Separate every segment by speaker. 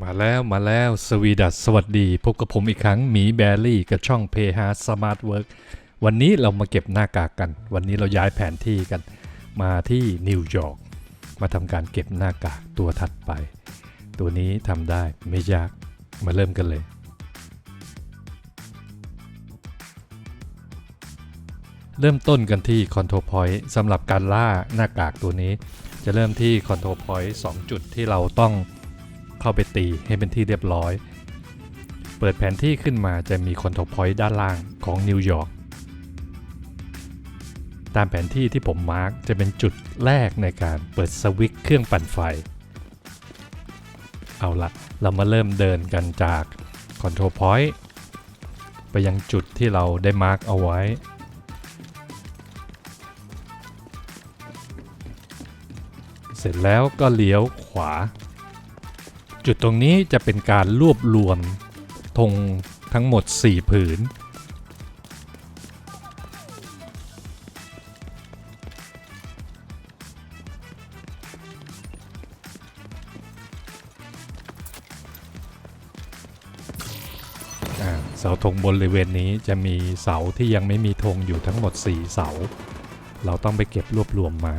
Speaker 1: มาแล้วมาแล้วสวีดัสสวัสดี พบกับผมอีกครั้งหมีแบรี่กับช่องเพฮาสมาร์ทเวิร์กวันนี้เรามาเก็บหน้ากากกัน วันนี้เราย้ายแผนที่กัน มาที่นิวยอร์กมาทำการเก็บหน้ากากตัวถัดไป ตัวนี้ทำได้ไม่ยากมาเริ่มกันเลย เริ่มต้นกันที่คอนโทรพอยต์สำหรับการล่าหน้ากากตัวนี้ จะเริ่มที่คอนโทรพอยต์2จุดที่เราต้อง เข้าไปตีให้เป็นที่เรียบร้อย เปิดแผนที่ขึ้นมาจะมีคอนโทรพอยต์ด้านล่างของนิวยอร์กตามแผนที่ที่ผมมาร์กจะเป็นจุดแรกในการเปิดสวิตช์เครื่องปั่นไฟ เอาละเรามาเริ่มเดินกันจากคอนโทรพอยต์ไปยังจุดที่เราได้มาร์กเอาไว้ เสร็จแล้วก็เลี้ยวขวา จุดตรงนี้จะเป็นการรวบรวมธงทั้งหมด 4 ผืน เสาธงบริเวณนี้จะมีเสาที่ยังไม่มีธงอยู่ทั้งหมด 4 เสา เราต้องไปเก็บรวบรวมมา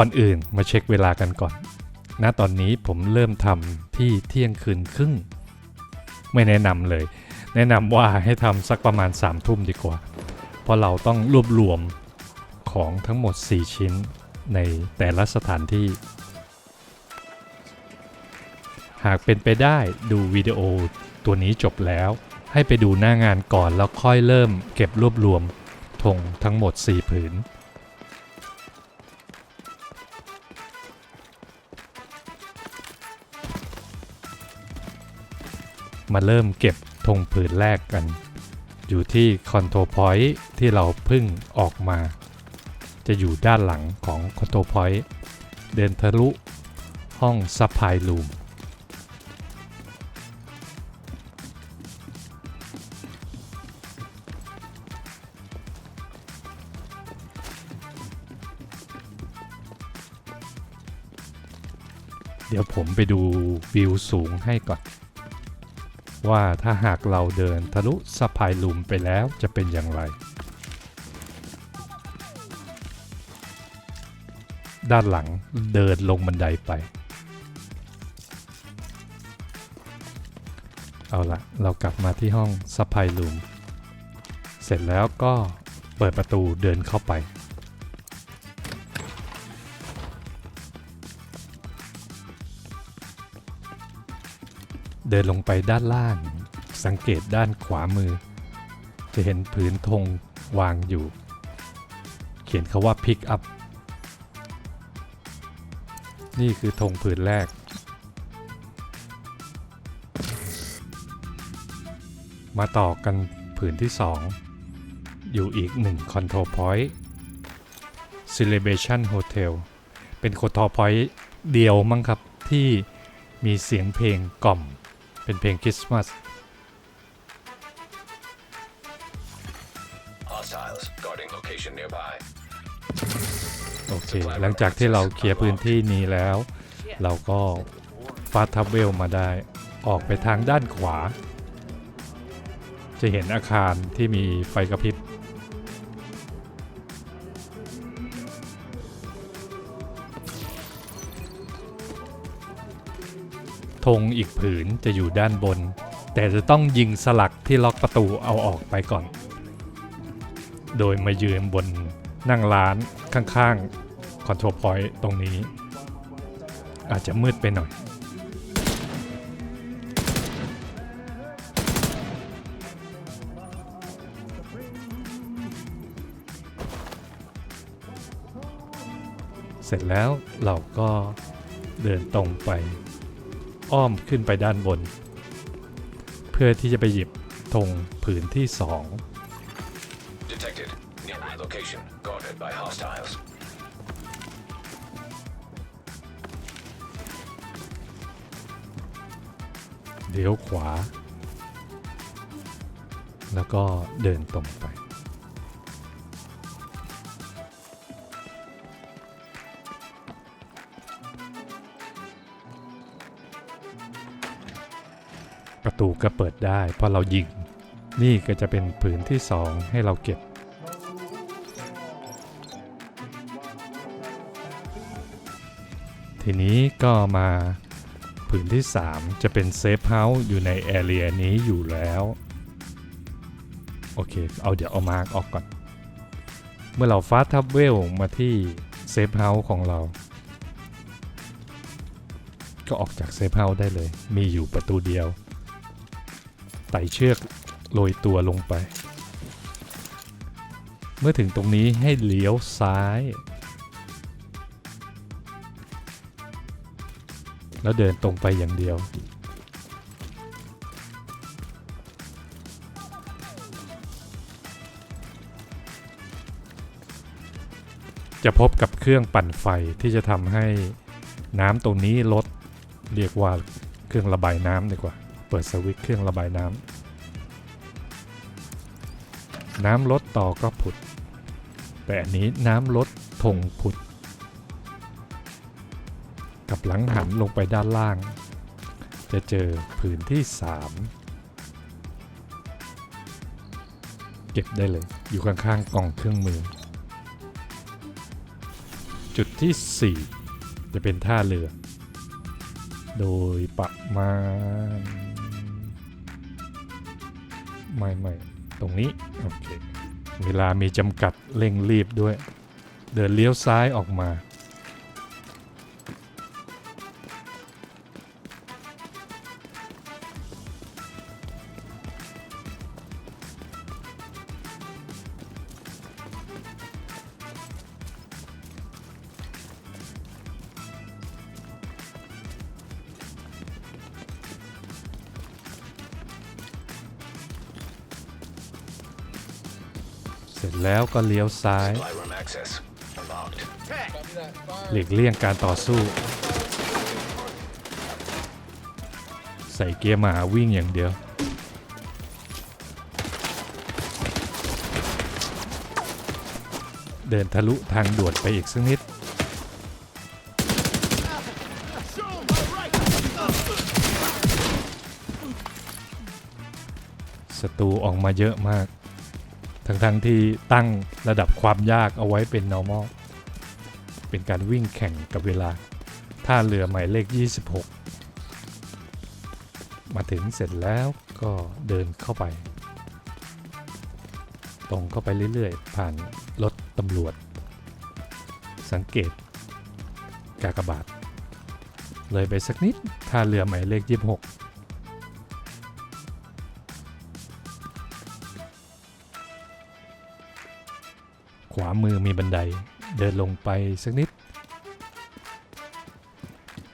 Speaker 1: ก่อนอื่นมาเช็คเวลากันก่อน ณ ตอนนี้ผมเริ่มทำที่เที่ยงคืนครึ่ง ไม่แนะนำเลย แนะนำว่าให้ทำสักประมาณ3ามทุ่มดีกว่า เพราะเราต้องรวบรวมของทั้งหมด 4 ชิ้นในแต่ละสถานที่ หากเป็นไปได้ดูวิดีโอตัวนี้จบแล้ว ให้ไปดูหน้างานก่อนแล้วค่อยเริ่มเก็บรวบรวมธงทั้งหมด 4 ผืน มาเริ่มเก็บธงผืนแรกกัน อยู่ที่คอนโทรพอยต์ที่เราเพิ่งออกมา จะอยู่ด้านหลังของคอนโทรพอยต์เดินทะลุห้องซัพพลายรูมเดี๋ยวผมไปดูวิวสูงให้ก่อน ว่าถ้าหากเราเดินทะลุสะพายลุมไปแล้วจะเป็นอย่างไร ด้านหลังเดินลงบันไดไป เอาละเรากลับมาที่ห้องสะพายลุม เสร็จแล้วก็เปิดประตูเดินเข้าไป เดินลงไปด้านล่าง สังเกตด้านขวามือ จะเห็นผืนธงวางอยู่ เขียนคาว่า pick up นี่คือธงผืนแรก มาต่อกันผืนที่ 2 อยู่อีกหนึ่ง Control Point Celebration Hotel เป็น Control Point เดียวมั้งครับที่มีเสียงเพลงกล่อม เป็นเพลงคริสต์มาส
Speaker 2: Hostiles guarding location nearby.
Speaker 1: โอเค หลังจากที่เราเคลียร์พื้นที่นี้แล้ว เราก็ฟาดทับเวลมาได้ ออกไปทางด้านขวา จะเห็นอาคารที่มีไฟกระพริบ ธงอีกผืนจะอยู่ด้านบน แต่จะต้องยิงสลักที่ล็อกประตูเอาออกไปก่อน โดยมายืนบนนั่งร้านข้างๆคอนโทรลพอยต์ตรงนี้ อาจจะมืดไปหน่อย เสร็จแล้วเราก็เดินตรงไป อ้อมขึ้นไปด้านบน เพื่อที่จะไปหยิบธงผืนที่สอง
Speaker 2: Detected. Nearby location guarded by hostiles.
Speaker 1: เลี้ยวขวา แล้วก็เดินตรงไป ก็เปิดได้เพราะเรายิง นี่ก็จะเป็นผืนที่สองให้เราเก็บ ทีนี้ก็มาผืนที่ 3 จะเป็นเซฟเฮาส์อยู่ในแอเรียนี้อยู่แล้ว โอเค เอาเดี๋ยวเอามาร์กออกก่อน เมื่อเราฟาสทับเวลมาที่เซฟเฮาส์ของเรา ก็ออกจากเซฟเฮาส์ได้เลย มีอยู่ประตูเดียว ไต่เชือกโรยตัวลงไป เมื่อถึงตรงนี้ให้เลี้ยวซ้าย แล้วเดินตรงไปอย่างเดียว จะพบกับเครื่องปั่นไฟที่จะทำให้น้ำตรงนี้ลดเรียกว่าเครื่องระบายน้ำดีกว่า เปิดสวิตช์เครื่องระบายน้ำ น้ำลดต่อก็ผุด แต่อันนี้น้ำลดทงผุด กับหลังหันลงไปด้านล่าง จะเจอผืนที่ 3 เก็บได้เลย อยู่ข้างๆกล่องเครื่องมือ จุดที่ 4 จะเป็นท่าเรือโดยประมาณ ไม่ไม่ตรงนี้โอเคเวลามีจำกัดเร่งรีบด้วย เดินเลี้ยวซ้ายออกมา เสร็จแล้วก็เลี้ยวซ้าย
Speaker 2: Supply room access. Unlocked.
Speaker 1: หลีกเลี่ยงการต่อสู้ ใส่เกียร์หมาวิ่งอย่างเดียว เดินทะลุทางด่วนไปอีกสักนิดศัตรูออกมาเยอะมาก ทั้งๆที่ตั้งระดับความยากเอาไว้เป็น normal เป็นการวิ่งแข่งกับเวลา ท่าเรือหมายเลข 26 มาถึงเสร็จแล้วก็เดินเข้าไป ตรงเข้าไปเรื่อยๆ ผ่านรถตำรวจ สังเกต กากบาท เลยไปสักนิดท่าเรือหมายเลข 26ามือมีบันได เดินลงไปสักนิด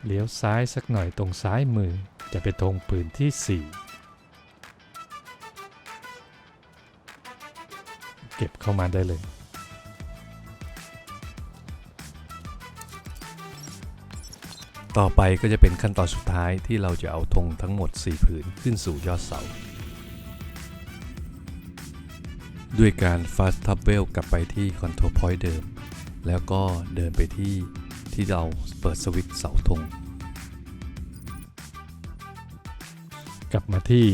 Speaker 1: เลี้ยวซ้ายสักหน่อยตรงซ้ายมือจะเป็นธงปืนที่ 4 เก็บเข้ามาได้เลย ต่อไปก็จะเป็นขั้นตอนสุดท้ายที่เราจะเอาธงทั้งหมด 4 ผืนขึ้นสู่ยอดเสา ด้วยการ fast travel กลับไปที่ control point เดิม แล้วก็เดินไปที่ที่เราเปิดสวิตช์เสาธง กลับมาที่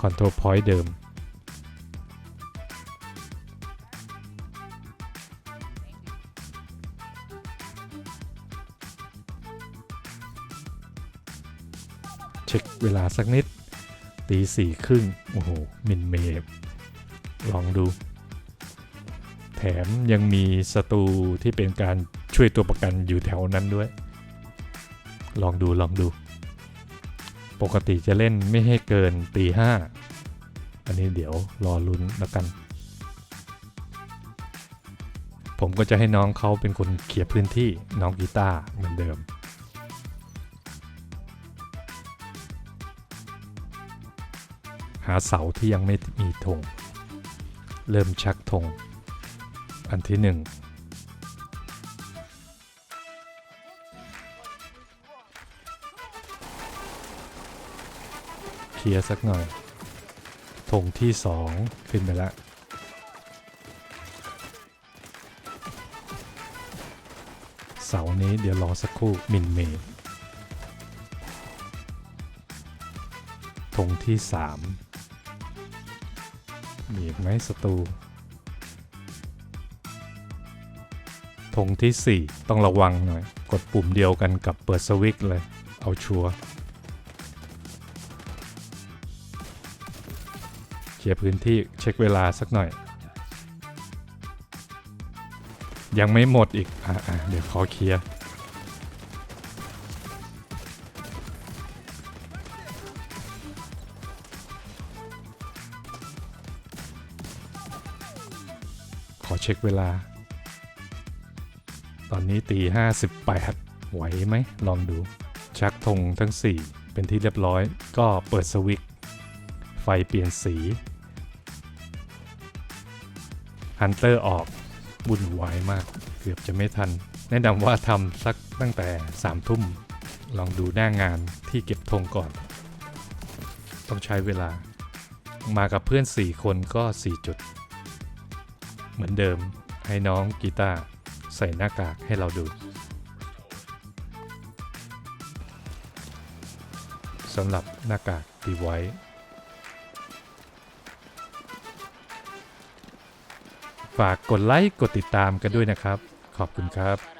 Speaker 1: control point เดิม เช็คเวลาสักนิดตีสี่ครึ่งโอ้โห มินเมฟ ลองดู แถมยังมีศัตรูที่เป็นการช่วยตัวประกันอยู่แถวนั้นด้วย ลองดูลองดู ปกติจะเล่นไม่ให้เกินตีห้าอันนี้เดี๋ยวรอลุ้นแล้วกัน ผมก็จะให้น้องเขาเป็นคนเคลียร์พื้นที่น้องกีตาร์เหมือนเดิมหาเสาที่ยังไม่มีธง เริ่มชักธงอันที่หนึ่งเคลียร์สักหน่อยธงที่สองขึ้นไปแล้วเสานี้เดี๋ยวรอสักครู่มินเมย์ธงที่สาม มีอีกไหมศัตรูธงที่สี่ต้องระวังหน่อย กดปุ่มเดียวกันกับเปิดสวิตเลย เอาชัวร์เคลียร์พื้นที่เช็คเวลาสักหน่อย ยังไม่หมดอีก อะอะเดี๋ยวขอเคลียร์ ขอเช็คเวลา ตอนนี้ตี58ไหวไหม ลองดู ชักธงทั้ง 4 เป็นที่เรียบร้อย ก็เปิดสวิตช์ไฟเปลี่ยนสีฮันเตอร์ออกบุ่นวายมาก เกือบจะไม่ทัน แนะนำว่าทำสักตั้งแต่3ทุ่ม ลองดูหน้างานที่เก็บธงก่อน ต้องใช้เวลา มากับเพื่อน 4 คนก็ 4 จุด เหมือนเดิมให้น้องกีตาร์ใส่หน้ากากให้เราดู สำหรับหน้ากากดีไว้ฝากกดไลค์กดติดตามกันด้วยนะครับ ขอบคุณครับ